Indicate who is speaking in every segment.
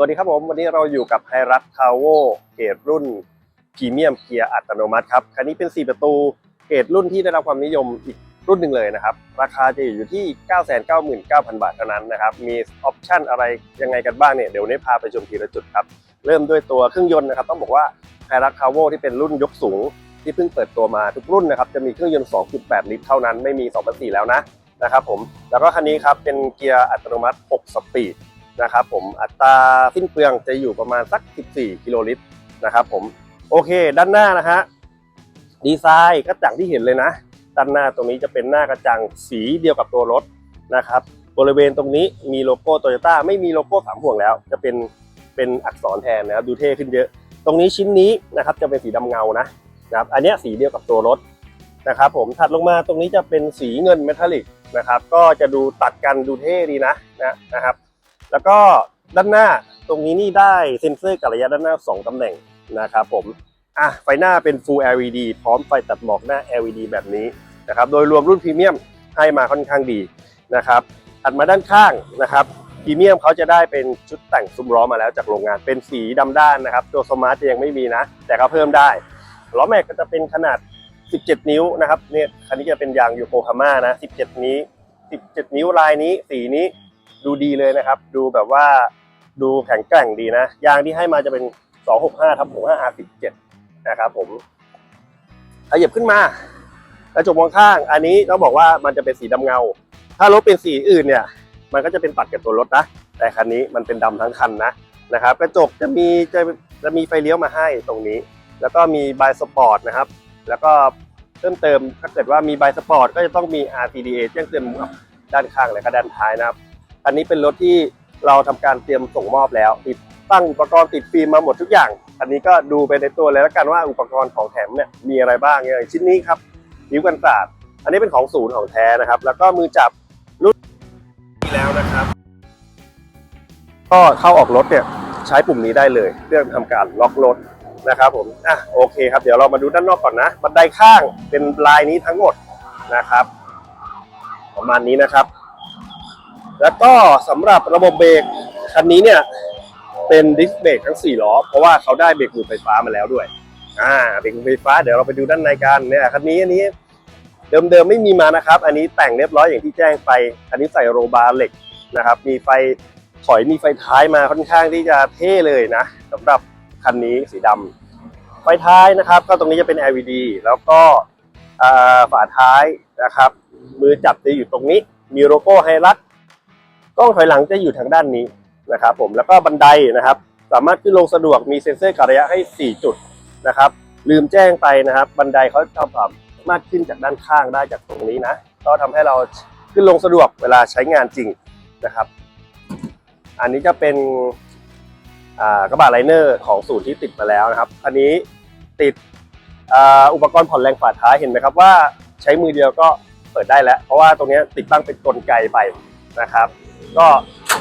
Speaker 1: วัสดีครับผม วันนี้เราอยู่กับไฮรั t คาโวเกรดรุ่นพรีเมียมเกียร์อัตโนมัติครับ คันนี้เป็น 4 ประตูเกรดรุ่นที่ได้รับความนิยมอีกรุ่นหนึ่งเลยนะครับ ราคาจะอยู่ที่ 999,000 บาทเท่านั้นนะครับ มีออปชั่นอะไรยังไงกันบ้างเนี่ย เดี๋ยวนี้พาไปชมทีละจุดครับ เริ่มด้วยตัวเครื่องยนต์นะครับ ต้องบอกว่าไฮรั t คาโวที่เป็นรุ่นยกสูง ที่เพิ่งเปิดตัวมาทุกรุ่นนะครับ จะมีเครื่องยนต์ 2.8 ลิตรเท่านั้น ไม่มี2.4แล้วนะนะครับผม แล้วก็คันนี้ครับเป็นเกียร์อัตโนมัติ 6 สปีด นะครับผมอัตราสิ้นเปลืองจะอยู่ประมาณสัก 14 กิโลลิตรนะครับผมโอเคด้านหน้านะฮะดีไซน์ก็อย่างที่เห็นเลยนะ ด้านหน้าตรงนี้จะเป็นหน้ากระจังสีเดียวกับตัวรถนะครับบริเวณตรงนี้มีโลโก้โตโยต้าไม่มีโลโก้สามห่วงแล้ว จะเป็นเป็นอักษรแทนนะครับดูเท่ขึ้นเยอะ ตรงนี้ชิ้นนี้นะครับจะเป็นสีดำเงานะนะครับอันนี้สีเดียวกับตัวรถนะครับผมถัดลงมาตรงนี้จะเป็นสีเงินเมทัลลิกนะครับก็จะดูตัดกันดูเท่ดีนะนะนะครับ แล้วก็ด้านหน้าตรงนี้นี่ได้เซ็นเซอร์กับระยะด้านหน้า 2ตำแหน่งนะครับผมอะไฟหน้าเป็น Full LED พร้อมไฟตัดหมอกหน้า LED แบบนี้นะครับโดยรวมรุ่นพรีเมียมให้มาค่อนข้างดีนะครับถัดมาด้านข้างนะครับพรีเมียมเขาจะได้เป็นชุดแต่งซุ้มล้อมาแล้วจากโรงงานเป็นสีดำด้านนะครับ ตัวสมาร์ทยังไม่มีนะ แต่ก็เพิ่มได้ล้อแม็กก็จะเป็นขนาด 17 นิ้วนะครับเนี่ยคันนี้จะเป็นยางโยโกฮาม่านะ 17 นี้ 17 นิ้วลายนี้สีนี้ ดูดีเลยนะครับ ดูแบบว่าดูแข็งแกร่งดีนะ ยางที่ให้มาจะเป็น 265ทับ65 R17 นะครับผมขยับขึ้นมากระจกมองข้าง อันนี้ต้องบอกว่ามันจะเป็นสีดำเงา ถ้ารถเป็นสีอื่นเนี่ย มันก็จะเป็นตัดกับตัวรถนะ แต่คันนี้มันเป็นดำทั้งคันนะนะครับ กระจกจะมีจะจะมีไฟเลี้ยวมาให้ตรงนี้ แล้วก็มีบายสปอร์ตนะครับ แล้วก็เพิ่มเติมถ้าเกิดว่ามีบายสปอร์ตก็จะต้องมี RTDA แจ้งเตือนด้านข้างและก็ด้านท้ายนะครับ อันนี้เป็นรถที่เราทำการเตรียมส่งมอบแล้ว ติดตั้งอุปกรณ์ติดฟิล์มมาหมดทุกอย่าง อันนี้ก็ดูไปในตัวเลยแล้วกันว่าอุปกรณ์ของแถมเนี่ยมีอะไรบ้างอย่างชิ้นนี้ครับนิ้วกันศาสตร์อันนี้เป็นของศูนย์ของแท้นะครับ แล้วก็มือจับรุ่นีแล้วนะครับ ก็เข้าออกรถเนี่ยใช้ปุ่มนี้ได้เลยเพื่องทำการล็อกรถนะครับผมอะโอเคครับเดี๋ยวเรามาดูด้านนอกก่อนนะบันไดข้างเป็นลายนี้ทั้งหมดนะครับ ประมาณนี้นะครับ แล้วก็สำหรับระบบเบรกคันนี้เนี่ยเป็นดิสเบรกทั้ง 4 ล้อ เพราะว่าเขาได้เบรกมือไฟฟ้ามาแล้วด้วย อ่า เบรกมือไฟฟ้า เดี๋ยวเราไปดูด้านในกัน เนี่ยคันนี้อันนี้เดิมๆไม่มีมานะครับ อันนี้แต่งเรียบร้อยอย่างที่แจ้งไป อันนี้ใส่โรบาร์เหล็กนะครับ มีไฟถอยมีไฟท้ายมาค่อนข้างที่จะเท่เลยนะสำหรับคันนี้สีดำไฟท้ายนะครับ ก็ตรงนี้จะเป็น LED แล้วก็ฝาท้ายนะครับ มือจับจะอยู่ตรงนี้ มีโลโก้ไฮรัก กล้องถอยหลังจะอยู่ทางด้านนี้นะครับผมแล้วก็บันไดนะครับ สามารถขึ้นลงสะดวกมีเซ็นเซอร์กะระยะให้ 4 จุดนะครับ ลืมแจ้งไปนะครับ บันไดเขาทำสามารถขึ้นจากด้านข้างได้จากตรงนี้นะก็ทำให้เราขึ้นลงสะดวกเวลาใช้งานจริงนะครับ อันนี้จะเป็นกระบะไลเนอร์ของศูนย์ที่ติดมาแล้วนะครับอันนี้ติดออุปกรณ์ผ่อนแรงฝาท้ายเห็นไหมครับว่าใช้มือเดียวก็เปิดได้แล้ว เพราะว่าตรงนี้ติดตั้งเป็นกลไกไปนะครับ ก็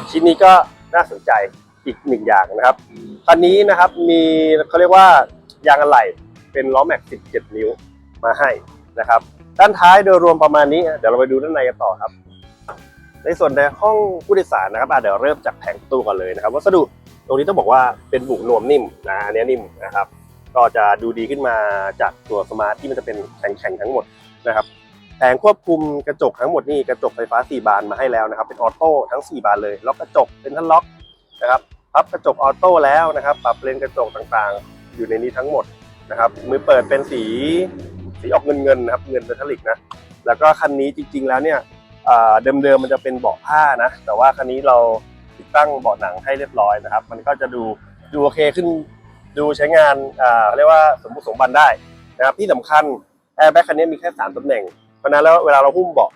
Speaker 1: ชิ้นนี้ก็น่าสนใจอีกหนึ่งอย่างนะครับคันนี้นะครับมีเขาเรียกว่ายางอะไหล่เป็นล้อแม็ก 17 นิ้วมาให้นะครับ ด้านท้ายโดยรวมประมาณนี้ เดี๋ยวเราไปดูด้านในกันต่อครับ ในส่วนในห้องผู้โดยสารนะครับเดี๋ยวเริ่มจากแผงประตูก่อนเลยนะครับวัสดุตรงนี้ต้องบอกว่าเป็นบุกนวมนิ่มนะอันนี้นิ่มนะครับ ก็จะดูดีขึ้นมาจากตัวสมาร์ทที่มันจะเป็นแข็งๆทั้งหมดนะครับ แผงควบคุมกระจกทั้งหมดนี่กระจกไฟฟ้า 4 บานมาให้แล้วนะครับ เป็นออโต้ทั้ง 4 บานเลยล็อกกระจกเป็นทั้งล็อกนะครับพับกระจกออโต้แล้วนะครับ ปรับเลนกระจกต่างๆ อยู่ในนี้ทั้งหมดนะครับ มือเปิดเป็นสีสีออกเงินเงินๆนะครับเงินเมทัลลิกนะแล้วก็คันนี้จริง ๆ แล้วเนี่ยเดิมๆมันจะเป็นเบาะผ้านะ แต่ว่าคันนี้เราติดตั้งเบาะหนังให้เรียบร้อยนะครับ มันก็จะดูดูโอเคขึ้นดูใช้งานอ่าเรียกว่าสมบุกสมบันได้นะครับที่สำคัญแอร์แบ็คคันนี้มีแค่สามตำแหน่ง ราะนั้นแล้วเวลาเราหุ้มเบาะ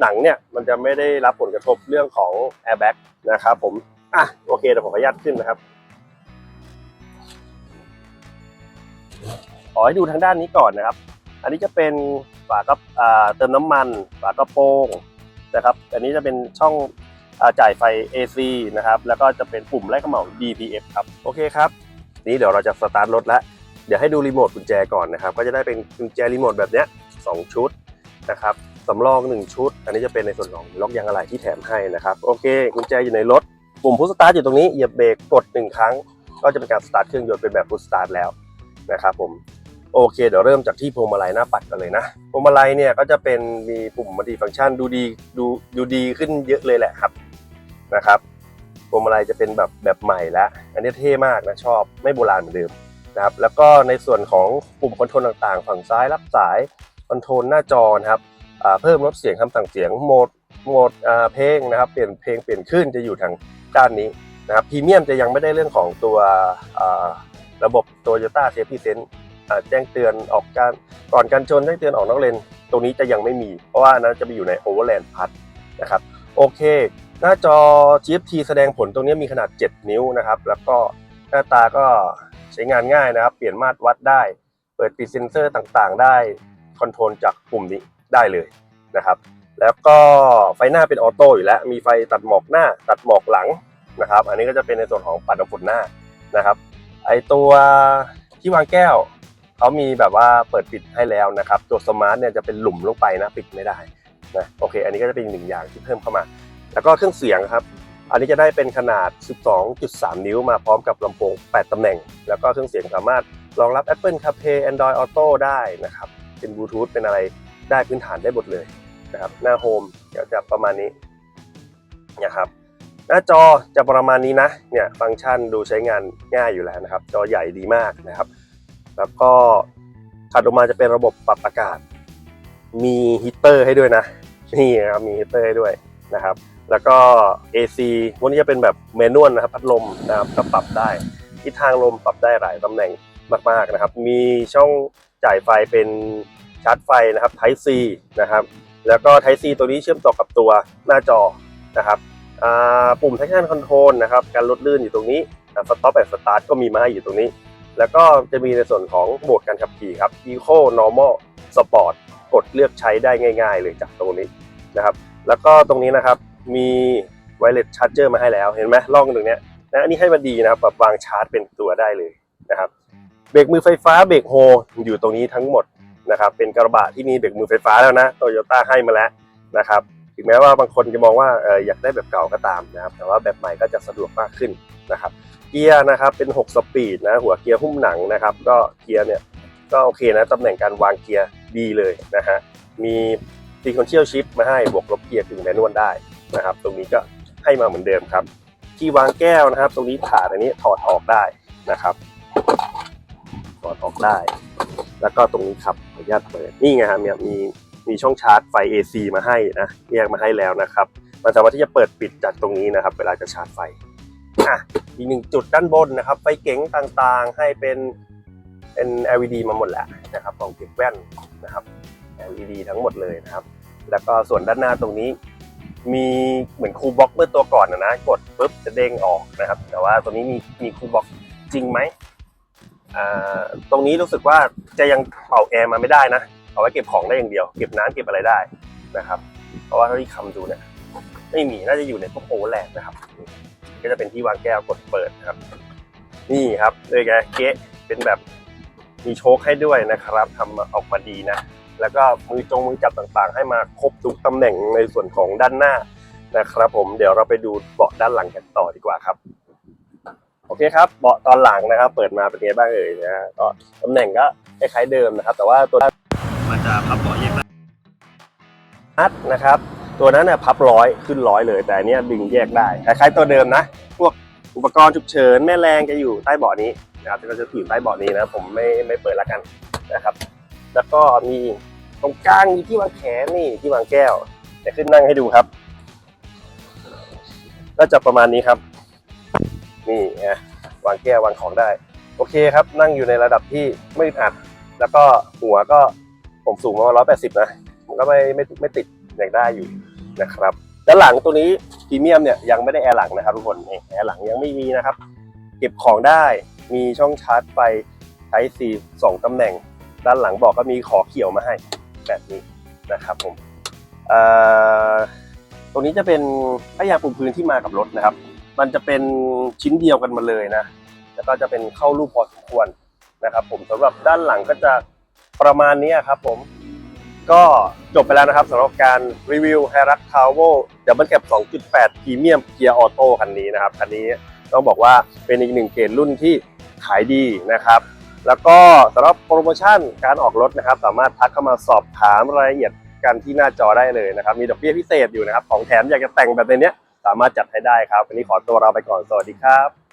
Speaker 1: หนังเนี่ยมันจะไม่ได้รับผลกระทบเรื่องของแอร์แบ็กนะครับผมอะโอเคเดี๋ยวผมขออนุญาตขึ้นนะครับขอให้ดูทางด้านนี้ก่อนนะครับ อันนี้จะเป็นฝากระเติมน้ำมันฝากระโปรงนะครับ อันนี้จะเป็นช่องอจ่ายไฟ AC นะครับ แล้วก็จะเป็นปุ่มไล่เขมา DPF ครับ โอเคครับ นี้เดี๋ยวเราจะสตาร์ทรถแล้ว เดี๋ยวให้ดูรีโมทกุญแจก่อนนะครับ ก็จะได้เป็นกุญแจรีโมทแบบเนี้ยสองชุด นะครับสำรองหนึ่งชุด อันนี้จะเป็นในส่วนของล็อกยางอะไหล่ที่แถมให้นะครับโอเคกุญแจอยู่ในรถปุ่มพุชสตาร์ทอยู่ตรงนี้เหยียบเบรกกดหนึ่งครั้ง ก็จะเป็นการสตาร์ทเครื่องยนต์เป็นแบบพุชสตาร์ทแล้วนะครับผมโอเค เดี๋ยวเริ่มจากที่พวงมาลัยหน้าปัดกันเลยนะพวงมาลัยเนี่ยก็จะเป็นมีปุ่มมัลติฟังก์ชันดูดีดูดูดีขึ้นเยอะเลยแหละครับนะครับพวงมาลัยจะเป็นแบบแบบใหม่แล้วอันนี้เท่มากนะชอบไม่โบราณเหมือนเดิมนะครับแล้วก็ในส่วนของปุ่มคอนโทรลต่างๆ ฝั่งซ้ายรับสาย คอนโทรลหน้าจอนะครับเพิ่มลดเสียงคำสั่งเสียงโหมดโหมดเพลงนะครับเปลี่ยนเพลงเปลี่ยนขึ้นจะอยู่ทางด้านนี้นะครับพรีเมียมจะยังไม่ได้เรื่องของตัวระบบ Toyota Safety Sense อ่าแจ้งเตือนออกการก่อนการชนแจ้งเตือนออกนอกเลนตรงนี้จะยังไม่มี เพราะว่านั้นจะไปอยู่ใน Overland Plus นะครับโอเค หน้าจอ GFT แสดงผลตรงนี้มีขนาด 7 นิ้วนะครับ แล้วก็หน้าตาก็ใช้งานง่ายนะครับ เปลี่ยนมาตรวัดได้ เปิดปิดเซ็นเซอร์ต่างๆ ได้ คอนโทรลจากปุ่มนี้ได้เลยนะครับ แล้วก็ไฟหน้าเป็นออโต้อยู่แล้ว มีไฟตัดหมอกหน้า ตัดหมอกหลังนะครับ อันนี้ก็จะเป็นในส่วนของปัดน้ำฝนหน้านะครับ ไอตัวที่วางแก้วเขามีแบบว่าเปิดปิดให้แล้วนะครับ ตัวสมาร์ทเนี่ยจะเป็นหลุมลงไปนะปิดไม่ได้นะโอเค อันนี้ก็จะเป็นอีกหนึ่งอย่างที่เพิ่มเข้ามา แล้วก็เครื่องเสียงครับ อันนี้จะได้เป็นขนาด 12.3 นิ้วมาพร้อมกับลำโพง 8 ตำแหน่ง แล้วก็เครื่องเสียงสามารถรองรับ Apple CarPlay Android Auto ได้นะครับ เป็นบลูทูธเป็นอะไรได้พื้นฐานได้หมดเลยนะครับ หน้าโฮมเดี๋ยวจะประมาณนี้นะครับหน้าจอจะประมาณนี้นะเนี่ยฟังก์ชันดูใช้งานง่ายอยู่แล้วนะครับ จอใหญ่ดีมากนะครับ แล้วก็ถัดออกมาจะเป็นระบบปรับอากาศ มีฮีเตอร์ให้ด้วยนะนี่นะครับมีฮีเตอร์ให้ด้วยนะครับ แล้วก็ AC พวกนี้จะเป็นแบบเมนวลนะครับ พัดลมนะครับก็ปรับได้ทิศทางลมปรับได้หลายตำแหน่งมากๆนะครับ มีช่อง จ่ายไฟเป็นชาร์จไฟนะครับ Type C นะครับ แล้วก็ Type C ตัวนี้เชื่อมต่อกับตัวหน้าจอนะครับปุ่ม traction control นะครับ การลดลื่นอยู่ตรงนี้สต็อปแอนด์สตาร์ทก็มีมาให้อยู่ตรงนี้ แล้วก็จะมีในส่วนของโหมดการขับขี่ครับ Eco Normal Sport กดเลือกใช้ได้ง่ายๆ เลยจากตรงนี้นะครับ แล้วก็ตรงนี้นะครับมีไวเลสชาร์จเจอร์มาให้แล้วเห็นไหมล่องตรงเนี้ยนะอันนี้ให้มาดีนะครับแบบวางชาร์จเป็นตัวได้เลยนะครับ เบรกมือไฟฟ้าเบรกโฮอยู่ตรงนี้ทั้งหมดนะครับเป็นกระบะที่มีเบรกมือไฟฟ้าแล้วนะโตโยต้าให้มาแล้วนะครับถึงแม้ว่าบางคนจะมองว่าเอออยากได้แบบเก่าก็ตามนะครับแต่ว่าแบบใหม่ก็จะสะดวกมากขึ้นนะครับเกียร์นะครับเป็น 6 สปีดนะหัวเกียร์หุ้มหนังนะครับก็เกียร์เนี่ยก็โอเคนะตำแหน่งการวางเกียร์ดีเลยนะฮะมี sequential shift มาให้บวกลบเกียร์ถึงแมนนวลได้นะครับตรงนี้ก็ให้มาเหมือนเดิมครับ ที่วางแก้วนะครับ ตรงนี้ถาดอันนี้ถอดออกได้นะครับ ถอดออกได้ แล้วก็ตรงนี้ครับขออนุญาตเปิดนี่ไงครับมีมีมีช่องชาร์จไฟ AC มาให้นะแยกมาให้แล้วนะครับมันสามารถที่จะเปิดปิดจากตรงนี้นะครับ เวลาจะชาร์จไฟอะอีกหนึ่งจุดด้านบนนะครับ ไฟเก๋งต่างๆให้เป็นเป็น LED มาหมดแล้วนะครับของเก็บแว่นนะครับ LED ทั้งหมดเลยนะครับ แล้วก็ส่วนด้านหน้าตรงนี้ มีเหมือนคูลบ็อกเมื่อตัวก่อนนะนะกดปุ๊บจะเด้งออกนะครับ แต่ว่าตัวนี้มีมีคูลบ็อกจริงไหม ตรงนี้รู้สึกว่าจะยังเป่าแอร์มาไม่ได้นะ เอาไว้เก็บของได้อย่างเดียว เก็บน้ำเก็บอะไรได้นะครับ เพราะว่าเท่าที่คำดูเนี่ยไม่มีน่าจะอยู่ในพวกโอเวอร์แลนด์นะครับ ก็จะเป็นที่วางแก้วกดเปิดนะครับ นี่ครับเลยไงเก๊ะเป็นแบบมีโชคให้ด้วยนะครับทำมาออกมาดีนะ แล้วก็มือจงมือจับต่างๆ ให้มาครบทุกตำแหน่งในส่วนของด้านหน้านะครับ ผมเดี๋ยวเราไปดูเบาะด้านหลังกันต่อดีกว่าครับ โอเคครับเบาะตอนหลังนะครับ เปิดมาเป็นไงบ้างเอ่ยนะฮะก็ตำแหน่งก็คล้ายๆเดิมนะครับ แต่ว่าตัวมันจะพับเบาะแยกได้นัดนะครับ ตัวนั้นเนี่ยพับร้อยขึ้นร้อยเลย แต่อันเนี้ยดึงแยกได้คล้ายๆตัวเดิมนะ พวกอุปกรณ์ฉุกเฉินแม่แรงจะอยู่ใต้เบาะนี้นะครับก็จะอยู่ใต้เบาะนี้นะผมไม่ไม่เปิดละกันนะครับ แล้วก็มีตรงกลางมีที่วางแขนนี่ที่วางแก้วเดี๋ยวขึ้นนั่งให้ดูครับ ก็จะประมาณนี้ครับ นี่ฮะวางแก้ววางของได้ โอเคครับ นั่งอยู่ในระดับที่ไม่อัด แล้วก็หัวก็ผมสูงประมาณร้อยแปดสิบนะมันก็ไม่ไม่ไม่ติดอย่างได้อยู่นะครับด้านหลังตัวนี้พรีเมียมเนี่ยยังไม่ได้แอร์หลังนะครับทุกคนแอร์หลังยังไม่มีนะครับ เก็บของได้มีช่องชาร์จไฟ Type C สองตำแหน่ง ด้านหลังบอกก็มีขอเขียวมาให้แบบนี้นะครับผมเอ่อตรงนี้จะเป็นพยางปูพื้นที่มากับรถนะครับ มันจะเป็นชิ้นเดียวกันมาเลยนะ แล้วก็จะเป็นเข้ารูปพอสมควรนะครับผมสำหรับด้านหลังก็จะประมาณนี้ครับผมก็จบไปแล้วนะครับสำหรับการรีวิว h ฮรั t ทาวเวลดับเบิลแคป2.8พรีเมียมเกียร์ออโต้คันนี้นะครับคันนี้ต้องบอกว่าเป็นอีกหนึ่งเกรดรุ่นที่ขายดีนะครับ แล้วก็สำหรับโปรโมชั่นการออกรถนะครับ สามารถทักเข้ามาสอบถามรายละเอียดกันที่หน้าจอได้เลยนะครับ มีดอกเบี้ยพิเศษอยู่นะครับ ของแถมอยากจะแต่งแบบในนี้ สามารถจัดให้ได้ครับ วันนี้ขอตัวเราไปก่อน สวัสดีครับ